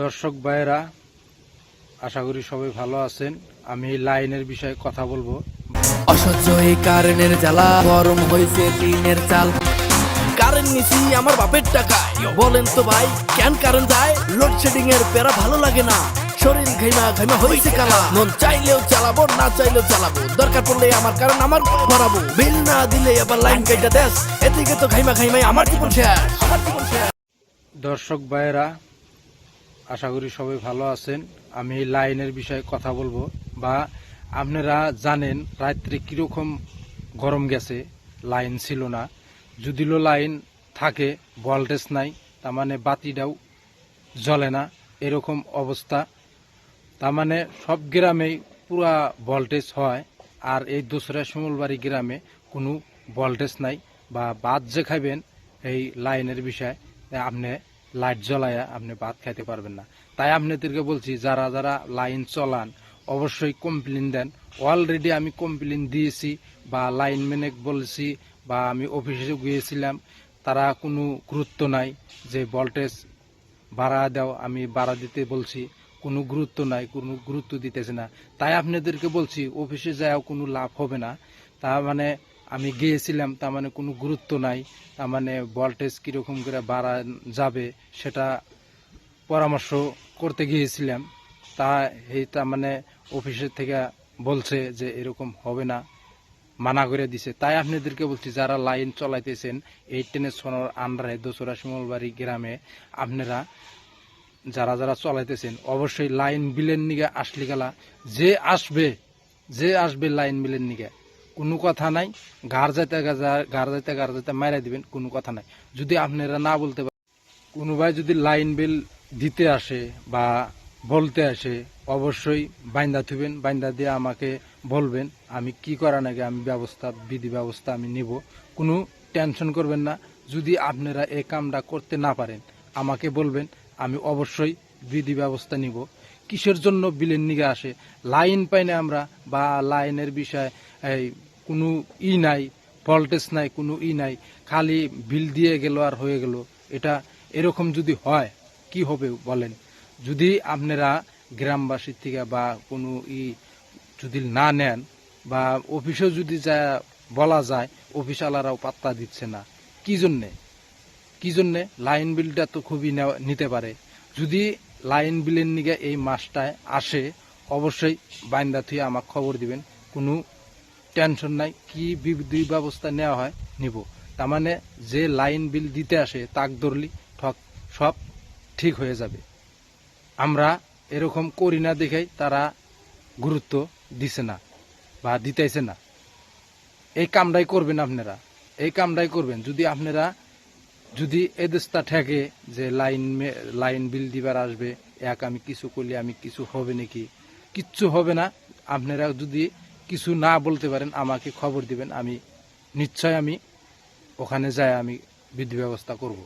দর্শক ভাইয়েরা আশা করি সবাই ভালো আছেন। আমি লাইনের বিষয়ে কথা বলব। অসহ্য এই কারেন্টের জ্বালা গরম হয়েছে টিনের চাল। কারেন্ট নিছি আমার বাপের বলেন তো ভাই কেন কারেন্ট যায়? লোডশেডিং এর ভালো লাগে না। শরীর ঘাইমা ঘাইমা হয়েছে কালা। মন চাইলেও চালাবো না চাইলেও চালাবো। দরকার পড়লে আমার কারণ আমার ভরাবো। বিল না দিলে আবার লাইন কাইটা দেশ। এদিকে তো ঘাইমা ঘাইমাই আমার জীবন শেষ। আমার জীবন শেষ। দর্শক ভাইয়েরা আশা করি সবাই ভালো আছেন। আমি লাইনের বিষয়ে কথা বলব বা আপনারা জানেন রাত্রে কীরকম গরম গেছে, লাইন ছিল না। যদিও লাইন থাকে, ভোল্টেজ নাই, তার মানে বাতিটাও জ্বলে না, এরকম অবস্থা। তার মানে সব গ্রামেই পুরা ভোল্টেজ হয়, আর এই দোসরা শিমলবাড়ি গ্রামে কোনো ভোল্টেজ নাই। বা বাদ যে খাইবেন এই লাইনের বিষয়ে আপনি লাইট জ্বলায়া আপনি ভাত খাইতে পারবেন না। তাই আপনাদেরকে বলছি, যারা যারা লাইন চলান, অবশ্যই কমপ্লেন দেন। অলরেডি আমি কমপ্লেন দিয়েছি বা লাইন লাইনম্যানে বলেছি বা আমি অফিসে গিয়েছিলাম, তারা কোনো গুরুত্ব নাই যে ভোল্টেজ ভাড়া দাও, আমি ভাড়া দিতে বলছি, কোনো গুরুত্ব নাই, কোনো গুরুত্ব দিতেছে না। তাই আপনাদেরকে বলছি অফিসে যাও কোনো লাভ হবে না। তার মানে আমি গিয়েছিলাম, তার মানে কোনো গুরুত্ব নাই। তার মানে ভোল্টেজ কীরকম করে বাড়া যাবে সেটা পরামর্শ করতে গিয়েছিলাম। তা এই তার মানে অফিসের থেকে বলছে যে এরকম হবে না, মানা করে দিছে। তাই আপনাদেরকে বলছি, যারা লাইন চলাইতেছেন, এই টেনের সোনার আন্ডারে দোসরা শিমলবাড়ি গ্রামে আপনারা যারা যারা চলাইতেছেন, অবশ্যই লাইন বিলের নিগে আসলি গেলা যে আসবে যে আসবে লাইন বিলের নিগে। কোনো কথা নাই। গার যাইতে গার যাইতে গার যাইতে মারা দিবেন, কোনো কথা নাই। যদি আপনারা না বলতে পারেন, কোনো ভাই যদি লাইন বিল দিতে আসে বা বলতে আসে, অবশ্যই বাইন্দা থুবেন, বাইন্দা দিয়ে আমাকে বলবেন, আমি কি করা নাকি আমি ব্যবস্থা, বিধি ব্যবস্থা আমি নিব। কোনো টেনশন করবেন না। যদি আপনারা এই কামটা করতে না পারেন, আমাকে বলবেন, আমি অবশ্যই বিধি ব্যবস্থা নিব। কিসের জন্য বিলের নিগে আসে? লাইন পাই না আমরা বা লাইনের বিষয়ে এই কোনো ই নাই ভোল্টেজ নাই, কোনো ই নাই, খালি বিল দিয়ে গেল আর হয়ে গেল। এটা এরকম যদি হয়, কি হবে বলেন? যদি আপনারা গ্রামবাসীর থেকে বা কোনো ই যদি না নেন বা অফিসেও যদি যা বলা যায় অফিস আলারাও পাত্তা দিচ্ছে না, কি জন্যে? কি জন্যে? লাইন বিলটা তো খুবই নিতে পারে। যদি লাইন বিলের নিগে এই মাসটায় আসে, অবশ্যই বাইন্দা থুয়ে আমাকে খবর দিবেন। কোনো টেনশন নাই, কি বিধি ব্যবস্থা নেওয়া হয়, নিব। তার মানে যে লাইন বিল দিতে আসে, তাক ধরলি, ঠক, সব ঠিক হয়ে যাবে। আমরা এরকম করি না দেখেই তারা গুরুত্ব দিছে না বা দিতেছে না। এই কামটাই করবেন আপনারা, এই কামটাই করবেন। যদি আপনারা, যদি এদেশটা ঠেকে যে লাইন লাইন বিল দিবার আসবে, এক আমি কিছু করলে আমি কিছু হবে নাকি? কিচ্ছু হবে না। আপনারা যদি কিছু না বলতে পারেন, আমাকে খবর দিবেন, আমি নিশ্চয় আমি ওখানে যাই আমি বিধি ব্যবস্থা করব।